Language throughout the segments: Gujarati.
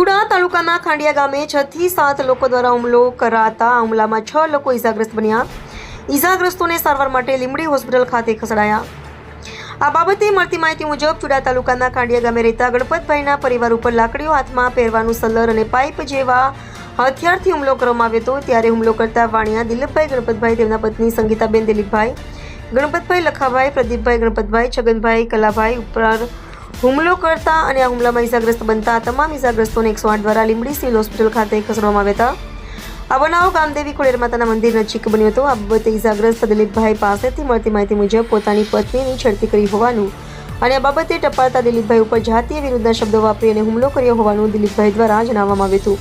ચુડા તાલુકાના ખાંડિયા ગામે છ થી સાત લોકો દ્વારા હુમલો કરાતા હુમલામાં છ લોકો ઈજાગ્રસ્ત બન્યા. ઈજાગ્રસ્તોને સારવાર માટે લીમડી હોસ્પિટલ ખાતે ખસેડાયા. આ બાબતે મળતી માહિતી મુજબ ચુડા તાલુકાના ખાંડિયા ગામે રહેતા ગણપતભાઈના પરિવાર ઉપર લાકડીઓ હાથમાં પહેરવાનું સલર અને પાઇપ જેવા હથિયારથી હુમલો કરવામાં આવ્યો હતો. ત્યારે હુમલો કરતા વાણિયા દિલીપભાઈ, ગણપતભાઈ, તેમના પત્ની સંગીતાબેન દિલીપભાઈ, ગણપતભાઈ લખાભાઈ, પ્રદીપભાઈ, ગણપતભાઈ, છગનભાઈ કલાભાઈ ઉપર હુમલો કરતા અને આ હુમલામાં ઇજાગ્રસ્ત બનતા તમામ ઇજાગ્રસ્તોને એકસો આઠ દ્વારા લીંબડી સિવિલ હોસ્પિટલ ખાતે ખસેડવામાં આવ્યા હતા. આ બનાવ ગામદેવી ખોડેર માતાના મંદિર નજીક બન્યો હતો. આ બાબતે ઇજાગ્રસ્ત દિલીપભાઈ પાસેથી મળતી માહિતી મુજબ પોતાની પત્નીની છડતી કરી હોવાનું અને આ બાબતે ટપાલતા દિલીપભાઈ ઉપર જાતીય વિરુદ્ધના શબ્દો વાપરી અને હુમલો કર્યો હોવાનું દિલીપભાઈ દ્વારા જણાવવામાં આવ્યું હતું.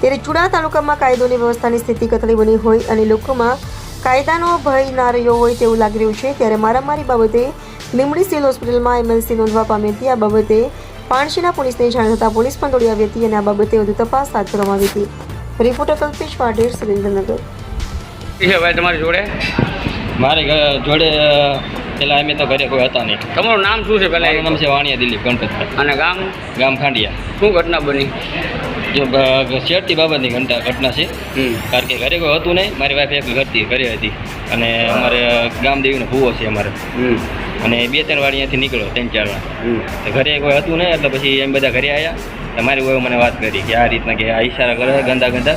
ત્યારે ચુડા તાલુકામાં કાયદોની વ્યવસ્થાની સ્થિતિ કથળી બની હોય અને લોકોમાં કાયદાનો ભય ના રહ્યો હોય તેવું લાગી રહ્યું છે, ત્યારે મારામારી બાબતે લીંબડી સિવિલ હોસ્પિટલમાં એમએલસી નોંધવા પામી હતી આ બાબતે પાણશીના પોલીસને જાણ થતાં પોલીસ પણ દોડી આવી હતી અને આ બાબતે વધુ તપાસ હાથ ધરવામાં આવી હતી. રિપોર્ટર કલ્પેશ પાટીલ સુરેન્દ્રનગર. ભાઈ તમારી જોડે? મારી જોડે પેલા અમે તો ઘરે કોઈ હતા નહીં. તમારું નામ શું છે પેલા પહેલા નામ છે વાણિયા દિલીપ ગણપતભાઈ. અને ગામ? ગામ ખાંડિયા. શું ઘટના બની? જો શેરતી બાબતની ઘટના ઘટના છે. કારણ કે ઘરે કોઈ હતું નહીં. મારી વાઈફ એક ઘરતી ઘરે હતી. અને અમારે ગામદેવીનો ભૂવો છે અમારે. અને બે ત્રણ વાર અહીંયાથી નીકળ્યો ત્રણ ચાર વાર. ઘરે કોઈ હતું નહીં એટલે પછી એમ બધા ઘરે આવ્યા તો મારી વહુ મને વાત કરી કે આ રીતના કે આ ઈશારા કરે ગંદા ગંદા.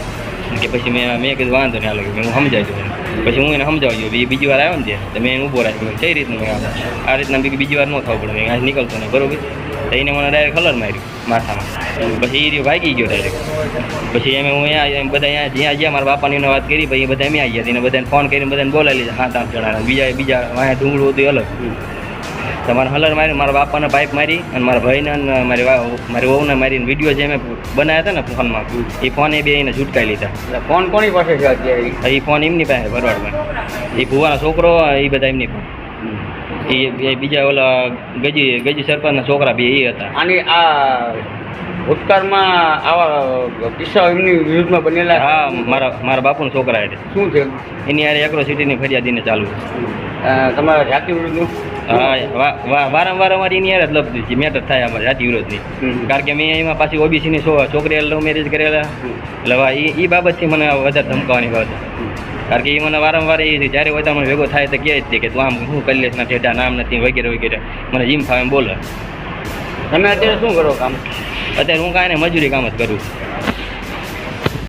કે પછી મેં મેં કીધું વાંધો નહીં આ કે હું સમજાવી દઉં. પછી હું એને સમજાવી ગયો બી- બીજી વાર આવ્યો ને ત્યાં મેં એને ઊભો રાખ્યો કઈ રીતનું મેં આ- રીતના બીજી બીજી વાર ન થવું પડે, મેં આજ નીકળતો નહીં, બરોબર? તો એને મને ડાયરેક્ટ કલર માર્યું, માથામાં. પછી એ રહ્યો, ભાગી ગયો ડાયરેક્ટ પછી એમ હું અહીંયા બધા અહીંયા જ્યાં ગયા મારા બાપાની વાત કરી, પછી બધા એમ આવી ગયા, એને બધાને ફોન કરીને બધાને બોલાવી લીધા હા આઠ જણા બીજા બીજા અહીંયા ઢુંગળું હતું અલગ. તમારે હલર મારી મારા બાપાને પાઇપ મારી અને મારા ભાઈને અને મારી મારી વહુને મારીને વીડિયો જે મેં બનાવ્યા હતા ને ફોનમાં એ ફોન એ બે એને છૂટકાઈ લીધા. ફોન કોની પાસે છે અત્યારે? એ ફોન એમની પાસે ભરવાડમાં એ ભુવાનો છોકરો એ બધા એમની ફોન એ એ બીજા ઓલા ગજી ગજી સરપંચના છોકરા બે એ હતા. અને આ ભૂતકાળમાં આવા કિસ્સાઓ એમની વિરુદ્ધમાં બનેલા હા મારા મારા બાપુના છોકરા એટલે શું છે? એની યારે એક્રોસિટીની ફરિયાદીને ચાલુ તમારા જાતિ વિરુદ્ધનું હા વારંવાર અમારી એની યારે જ લપતી છે. મેટર થાય અમારે જાતિ વિરોધની. કારણ કે મેં એમાં પાછી ઓબીસીની છોકરી લવ મેરેજ કરેલા. એટલે એ એ બાબતથી મને વધારે ધમકાવાની બાબત કારણ કે એ મને વારંવાર એ જ્યારે હોય મને ભેગો થાય તો કહે જ કે તું આમ શું કરી લેશ ના ઠેઠા નામ નથી વગેરે વગેરે. મને જીમ ફાવે બોલે. તમે અત્યારે શું કરો કામ? અત્યારે હું કાંઈ મજૂરી કામ જ કરું